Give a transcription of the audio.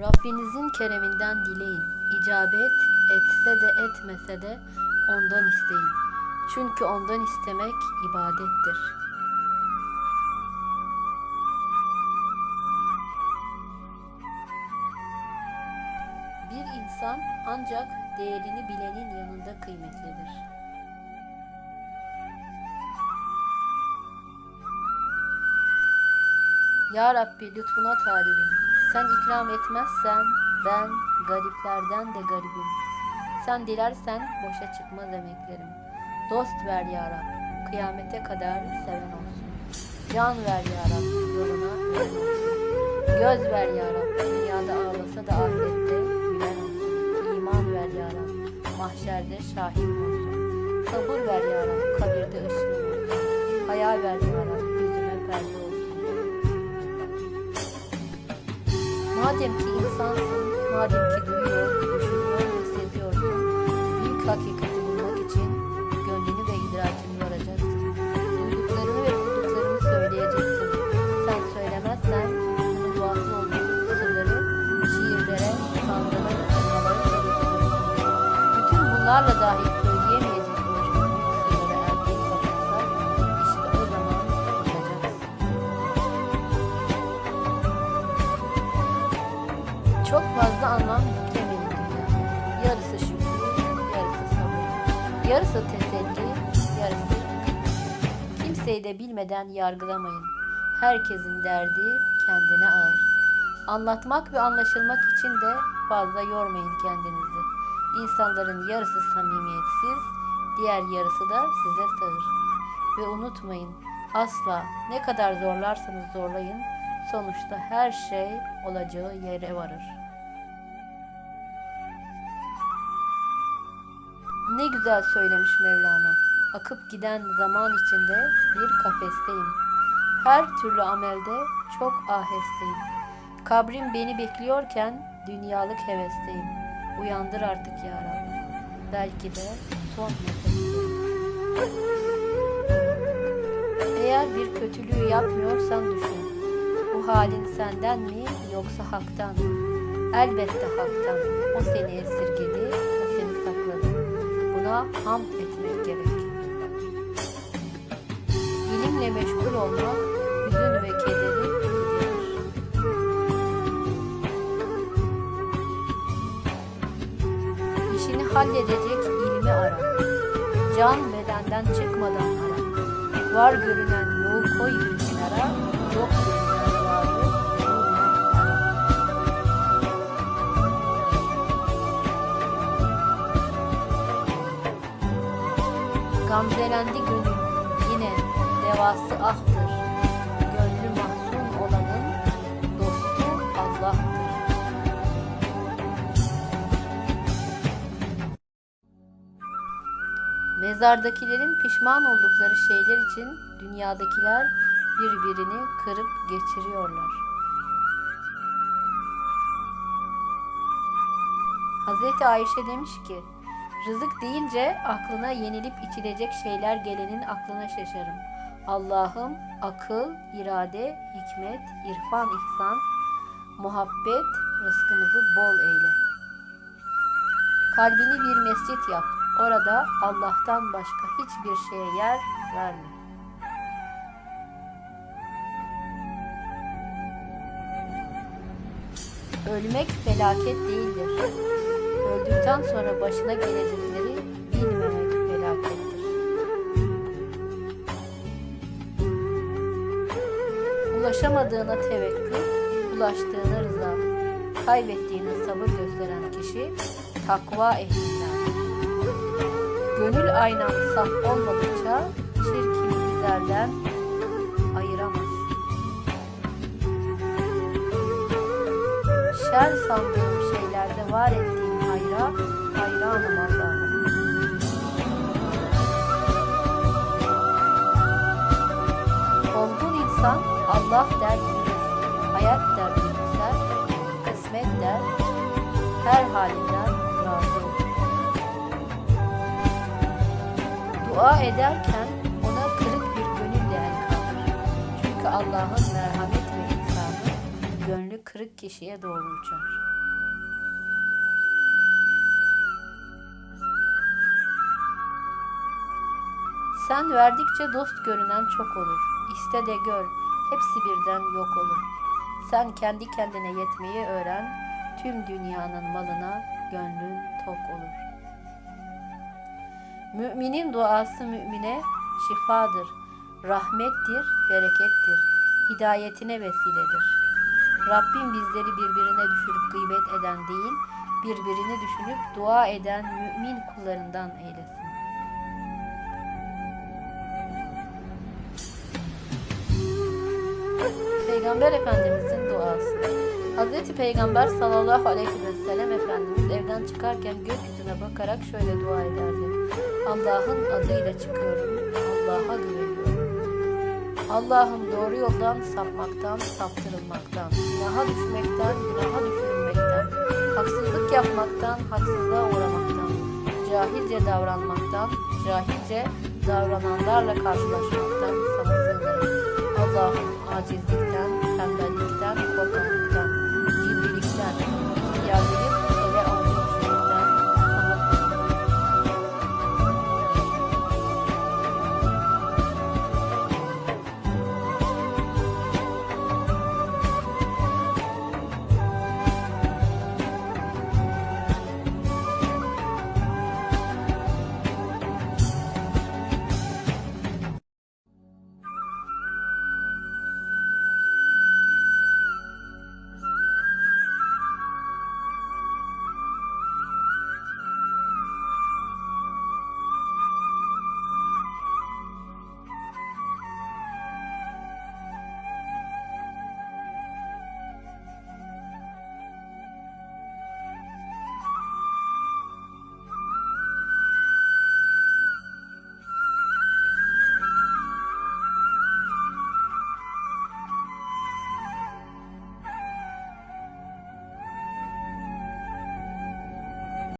Rabbinizin kereminden dileyin. İcabet etse de etmese de ondan isteyin. Çünkü ondan istemek ibadettir. Bir insan ancak değerini bilenin yanında kıymetlidir. Ya Rabbi lütfuna talibim. Sen ikram etmezsen ben gariplerden de garibim. Sen dilersen boşa çıkmaz emeklerim. Dost ver ya Rab, kıyamete kadar seven olsun. Can ver ya Rab, yoluna olsun. Göz ver ya Rab, dünyada ağlasa da ahirette gülen olsun. İman ver ya Rab, mahşerde şahit olsun. Sabır ver ya Rab, kabirde ışığım olsun. Hayal ver ya Rab, yüzüme perde Madem ki insansın, madem ki duyuyor, düşünüyor ve seziyorsun, büyük hakikati Yarısı teselli, yarısı. Kimseyi de bilmeden yargılamayın. Herkesin derdi kendine ağır. Anlatmak ve anlaşılmak için de fazla yormayın kendinizi. İnsanların yarısı samimiyetsiz, diğer yarısı da size sığır. Ve unutmayın, asla ne kadar zorlarsanız zorlayın, sonuçta her şey olacağı yere varır. Ne güzel söylemiş Mevlana. Akıp giden zaman içinde bir kafesteyim. Her türlü amelde çok ahesteyim. Kabrim beni bekliyorken dünyalık hevesteyim. Uyandır artık ya Rabbi. Belki de son nefesteyim. Eğer bir kötülüğü yapmıyorsan düşün. Bu halin senden mi yoksa haktan mı? Elbette haktan. O seni esirgedi, o. Buna hamd etmek gerek. İlimle meşgul olmak, hüzün ve kederi giderir. İşini halledecek ilmi ara. Can bedenden çıkmadan ara. Var görünen yolu koy bir kenara, yok görünen Gamzelendi gönül yine devası ahtır. Gönlü mahzun olanın dostu Allah'tır. Mezardakilerin pişman oldukları şeyler için dünyadakiler birbirini kırıp geçiriyorlar. Hazreti Ayşe demiş ki, rızık deyince aklına yenilip içilecek şeyler gelenin aklına şaşarım. Allah'ım akıl, irade, hikmet, irfan, ihsan, muhabbet, rızkımızı bol eyle. Kalbini bir mescit yap. Orada Allah'tan başka hiçbir şeye yer verme. Ölmek felaket değildir. Öldükten sonra başına gelecekleri bilmemek felakettir. Ulaşamadığına tevekkül, ulaştığına rıza, kaybettiğine sabır gösteren kişi takva ehlindendir. Gönül aynan saf olmadıkça çirkin güzelden ayıramaz. Şer sandığım şeylerde var ettiğim hayra hayranım Allah'ım. Olgun insan Allah der yürür, hayat der gülümser, kısmet der, her halinden razı olur. Dua ederken ona kırık bir gönülle el. Çünkü Allah'ın merhamet ve ikramı gönlü kırık kişiye doğru uçar. Sen verdikçe dost görünen çok olur. İste de gör, hepsi birden yok olur. Sen kendi kendine yetmeyi öğren, tüm dünyanın malına gönlün tok olur. Müminin duası mümine şifadır, rahmettir, berekettir, hidayetine vesiledir. Rabbim bizleri birbirine düşürüp gıybet eden değil, birbirini düşünüp dua eden mümin kullarından eylesin. Peygamber Efendimizin duası. Hazreti Peygamber sallallahu aleyhi ve sellem Efendimiz evden çıkarken gökyüzüne bakarak şöyle dua ederdi. Allah'ın adıyla çıkıyorum, Allah'a güveniyorum. Allah'ım doğru yoldan sapmaktan, saptırılmaktan, günaha düşmekten, günaha düşürülmekten, haksızlık yapmaktan, haksızlığa uğramaktan, cahilce davranmaktan, cahilce davrananlarla karşılaşmaktan sana sığınırım. Allah'ım acizlikten,